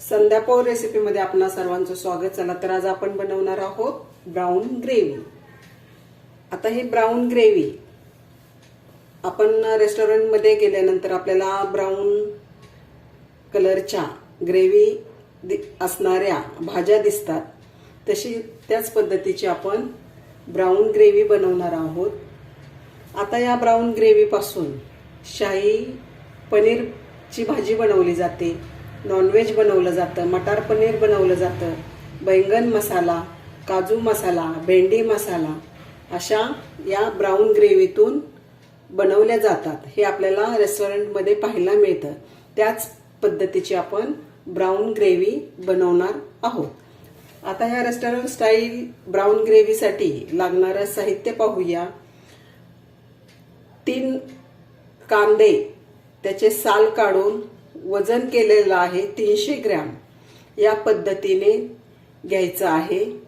संध्यापोळ रेसिपीमध्ये आपणा सर्वांचं स्वागत. चला तर आज आपण बनवणार आहोत ब्राऊन ग्रेव्ही. आता ही ब्राऊन ग्रेव्ही आपण रेस्टॉरंटमध्ये गेल्यानंतर आपल्याला ब्राऊन कलरच्या ग्रेव्ही दि- असणाऱ्या भाज्या दिसतात तशी त्याच पद्धतीची आपण ब्राऊन ग्रेव्ही बनवणार आहोत. आता या ब्राऊन ग्रेव्हीपासून शाही पनीरची भाजी बनवली जाते नॉनव्हेज बनवलं जातं मटार पनीर बनवलं जातं बैंगन मसाला काजू मसाला भेंडी मसाला अशा या ब्राऊन ग्रेव्हीतून बनवल्या जातात. हे आपल्याला रेस्टॉरंटमध्ये पाहायला मिळतं. त्याच पद्धतीची आपण ब्राऊन ग्रेव्ही बनवणार आहोत. आता ह्या रेस्टॉरंट स्टाईल ब्राऊन ग्रेव्हीसाठी लागणारं साहित्य पाहूया. तीन कांदे त्याचे साल काढून वजन केलेलं आहे तीनशे ग्रॅम. या पद्धतीने घ्यायचं आहे.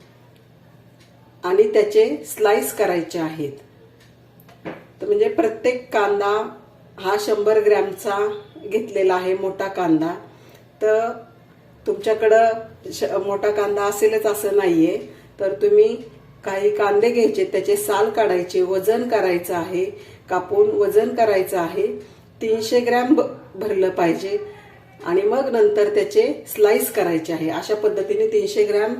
आणि त्याचे स्लाइस करायचे आहेत. तर म्हणजे प्रत्येक कांदा हा शंभर ग्रॅमचा घेतलेला आहे मोठा कांदा. तर तुमच्याकडं श मोठा कांदा असेलच असं नाहीये. तर तुम्ही काही कांदे घ्यायचे त्याचे साल काढायचे वजन करायचं आहे कापून वजन करायचं आहे. तीनशे ग्रॅम भरलं पाहिजे. आणि मग नंतर त्याचे स्लाइस करायचे आहे. अशा पद्धतीने तीनशे ग्रॅम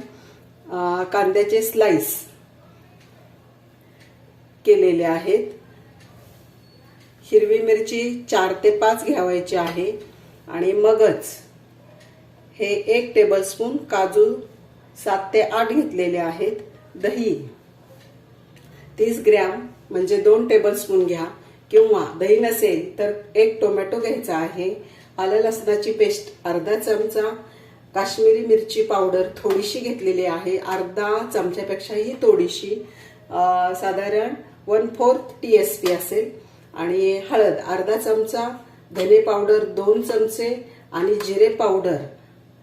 कांद्याचे स्लाइस केलेले आहेत. हिरवी मिरची चार ते पाच घ्यावायची आहे. आणि मगच हे एक टेबलस्पून काजू सात ते आठ घेतलेले आहेत. दही तीस ग्रॅम म्हणजे दोन टेबलस्पून घ्या. किंवा दही नसेल तर एक टोमॅटो घ्यायचा आहे. आलं लसणाची पेस्ट अर्धा चमचा. काश्मीरी मिरची पावडर थोडीशी घेतलेली आहे. अर्धा चमच्यापेक्षाही थोडीशी. साधारण one fourth T S P असेल. आणि हळद अर्धा चमचा. धने पावडर दोन चमचे. आणि जिरे पावडर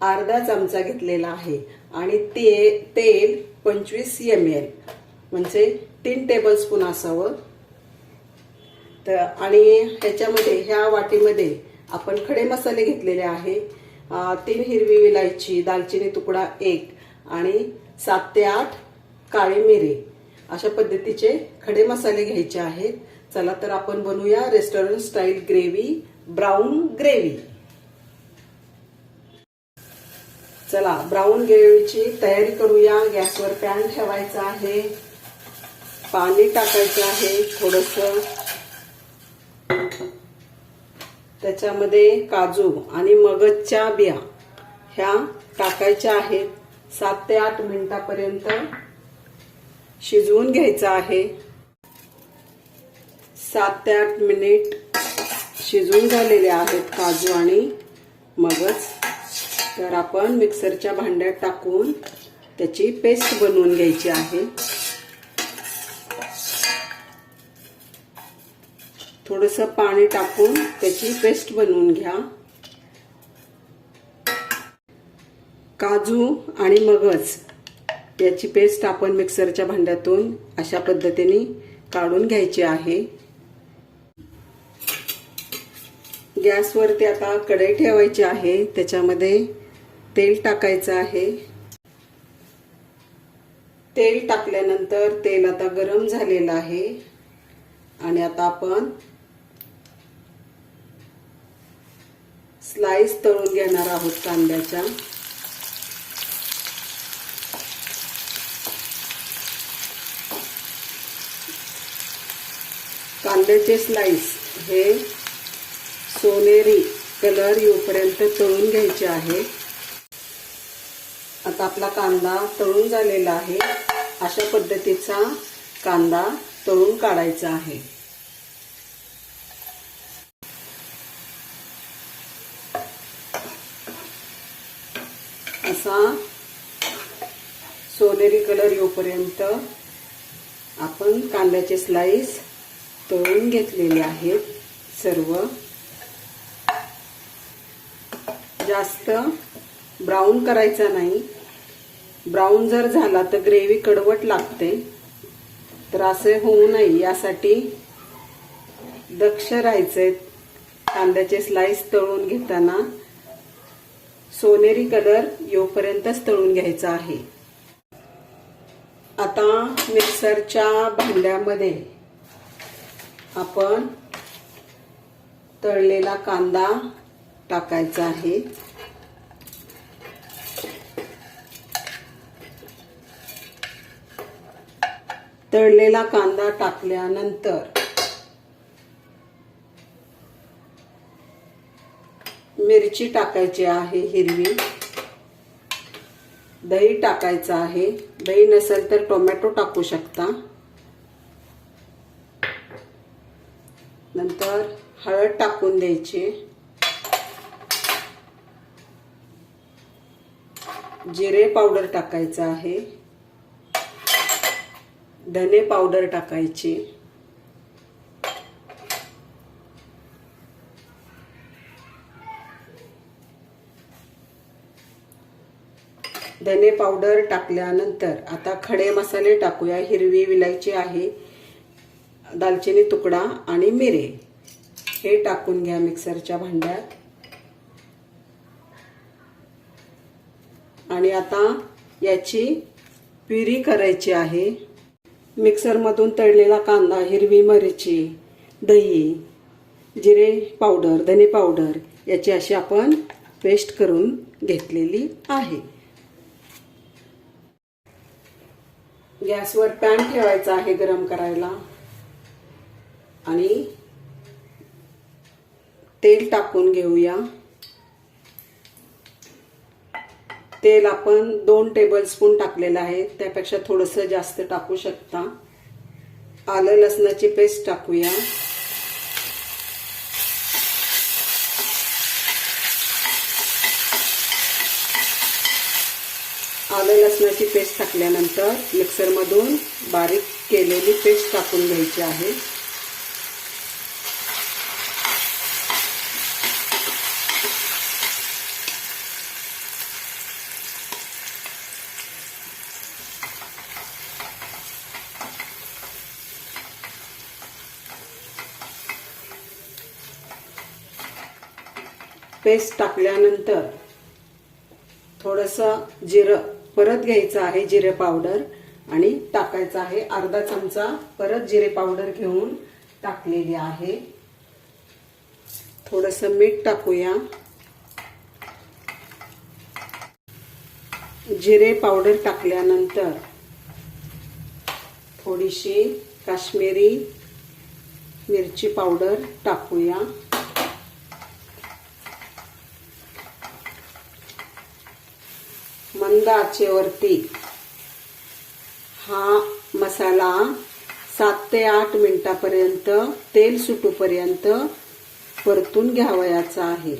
अर्धा चमचा घेतलेला आहे. आणि ते तेल पंचवीस एम एल म्हणजे तीन टेबल स्पून असावं. तर आणि ह्याच्यामध्ये ह्या वाटीमध्ये आपण खडे मसाले घेतलेले आहे. तीन हिरवी विलायची दालचिनी तुकडा एक आणि सात ते आठ काळी मिरी. अशा पद्धतीचे खडे मसाले घ्यायचे आहेत. चला तर आपण बनवूया restaurant style gravy brown gravy चला ब्राऊन ग्रेव्हीची तयारी करूया. गॅसवर पॅन ठेवायचा आहे. पाणी टाकायचं आहे थोडस. त्याच्यामध्ये काजू आणि मगजच्या बिया ह्या टाकायच्या आहेत. सात ते आठ मिनिटापर्यंत शिजवून घ्यायचं आहे. सात ते आठ मिनिट शिजून झालेले आहेत काजू आणि मगज. तर आपण मिक्सरच्या भांड्यात टाकून त्याची पेस्ट बनवून घ्यायची आहे. थोडस पाणी टाकून त्याची पेस्ट बनवून घ्या. काजू आणि मगज याची पेस्ट आपण मिक्सरच्या भांड्यातून अशा पद्धतीने काढून घ्यायची आहे. गॅसवरती आता कढई ठेवायची आहे. त्याच्यामध्ये तेल टाकायचं आहे. तेल टाकल्यानंतर तेल आता गरम झालेलं आहे. आणि आता आपण स्लाइस तळून घेणार आहोत कांद्याच्या. कांद्याचे स्लाइस हे सोनेरी कलर येऊपर्यंत तळून घ्यायचे आहे. आता आपला कांदा तळून झालेला आहे. अशा पद्धतीचा कांदा तळून काढायचा आहे. असा सोनेरी कलर येऊपर्यंत आपण कांद्याचे स्लाइस तळून घेतलेले आहेत सर्व. जास्त ब्राऊन करायचा नाही. ब्राऊन जर झाला तर ग्रेव्ही कडवट लागते. तर असे होऊ नये. यासाठी दक्ष राहायचे. कांद्याचे स्लाइस तळून घेताना सोनेरी कलर येऊपर्यंतच तळून घ्यायचा आहे. आता मिक्सरच्या भांड्यामध्ये आपण तळलेला कांदा टाकायचा आहे. तळलेला कांदा टाकल्यानंतर मिरची टाकायची आहे हिरवी. दही टाकायचं आहे. दही नसेल तर टोमॅटो टाकू शकता. नंतर हळद टाकून द्यायची. जिरे पावडर टाकायचं आहे. धने पावडर टाकायची. धने पावडर टाकल्यानंतर आता खडे मसाले टाकूया. हिरवी विलायची आहे दालचिनी तुकडा आणि मिरे. हे टाकून घ्या मिक्सरच्या भांड्यात. आणि आता याची प्युरी करायची आहे. मिक्सरमधून तळलेला कांदा हिरवी मिरची दही जिरे पावडर धने पावडर याची अशी आपण पेस्ट करून घेतलेली आहे. गॅसवर पॅन ठेवायचा आहे गरम करायला. आणि तेल टाकून घेऊया. तेल आपण दोन टेबलस्पून टाकलेलं आहे. त्यापेक्षा थोडंसं जास्त टाकू शकता. आलं लसणाची पेस्ट टाकूया. आलं लसणाची पेस्ट टाकल्यानंतर मिक्सरमधून बारीक केलेली पेस्ट टाकून घ्यायची आहे. पेस्ट टाकल्यानंतर थोडंसं जिरं परत घ्यायचं आहे जिरे पावडर आणि टाकायचं आहे अर्धा चमचा परत जिरे पावडर घेऊन टाकलेली आहे. थोडंसं मीठ टाकूया. जिरे पावडर टाकल्यानंतर थोडीशी काश्मीरी मिरची पावडर टाकूया. मंद आचेवरती हा मसाला सात ते आठ मिनिटापर्यंत तेल सुटूपर्यंत परतून घ्यावयाचा आहे.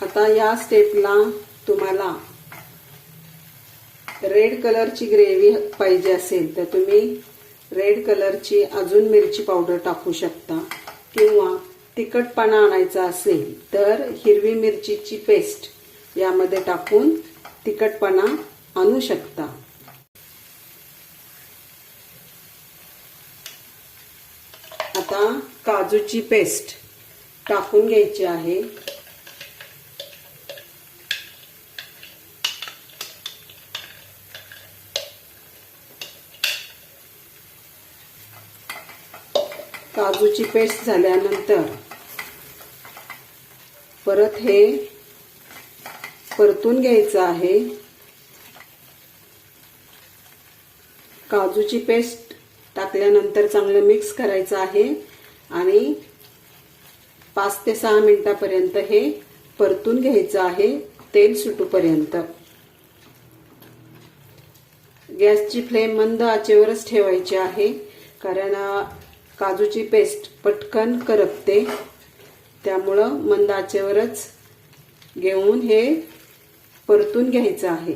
आता या स्टेपला तुम्हाला रेड कलरची ग्रेव्ही पाहिजे असेल तर तुम्ही रेड कलरची अजून मिरची पावडर टाकू शकता किंवा तिखटपणा आणायचा असेल तर हिरवी मिरचीची पेस्ट यामध्ये टाकून तिखटपणा आणू शकता. आता काजूची पेस्ट टाकून घ्यायची आहे. काजूची पेस्ट झाल्यानंतर परत हे परतून घ्यायचं आहे. काजूची पेस्ट टाकल्यानंतर चांगलं मिक्स करायचं आहे आणि पाच ते सहा मिनिटापर्यंत हे परतून घ्यायचं आहे तेल सुटूपर्यंत. गॅसची फ्लेम मंद आचेवरच ठेवायची आहे कारण काजूची पेस्ट पटकन करपते. त्यामुळं मंद आचेवरच घेऊन हे परतून घ्यायचं आहे.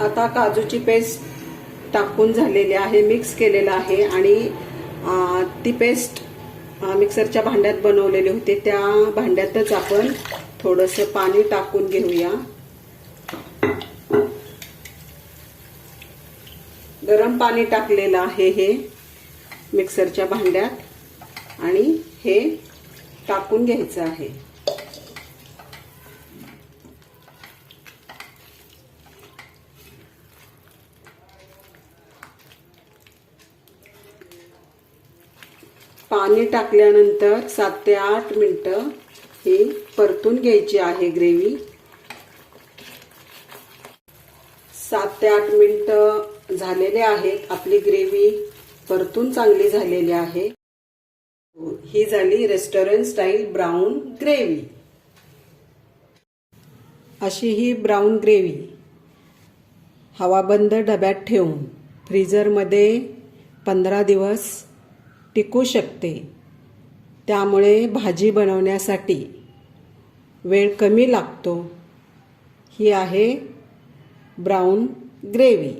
आता काजूची पेस्ट टाकून झालेली आहे मिक्स केलेलं आहे आणि ती पेस्ट मिक्सरच्या भांड्यात बनवलेली होती. त्या भांड्यातच आपण थोडंसं पाणी टाकून घेऊया. गरम पाणी टाकलेलं आहे हे मिक्सरच्या भांड्यात आणि हे टाकून घ्यायचं आहे. पाणी टाकल्यानंतर सात ते आठ मिनटं ही परतून घ्यायची आहे ग्रेव्ही. सात ते आठ मिनटं झालेले आहेत. आपली ग्रेव्ही परतून चांगली झालेली आहे. ही झाली रेस्टॉरंट स्टाईल ब्राऊन ग्रेव्ही. अशी ही ब्राऊन ग्रेव्ही हवाबंद डब्यात ठेवून फ्रीजरमध्ये पंधरा दिवस टिकू शकते. त्यामुळे भाजी बनवण्यासाठी वेळ कमी लागतो. ही आहे ब्राऊन ग्रेव्ही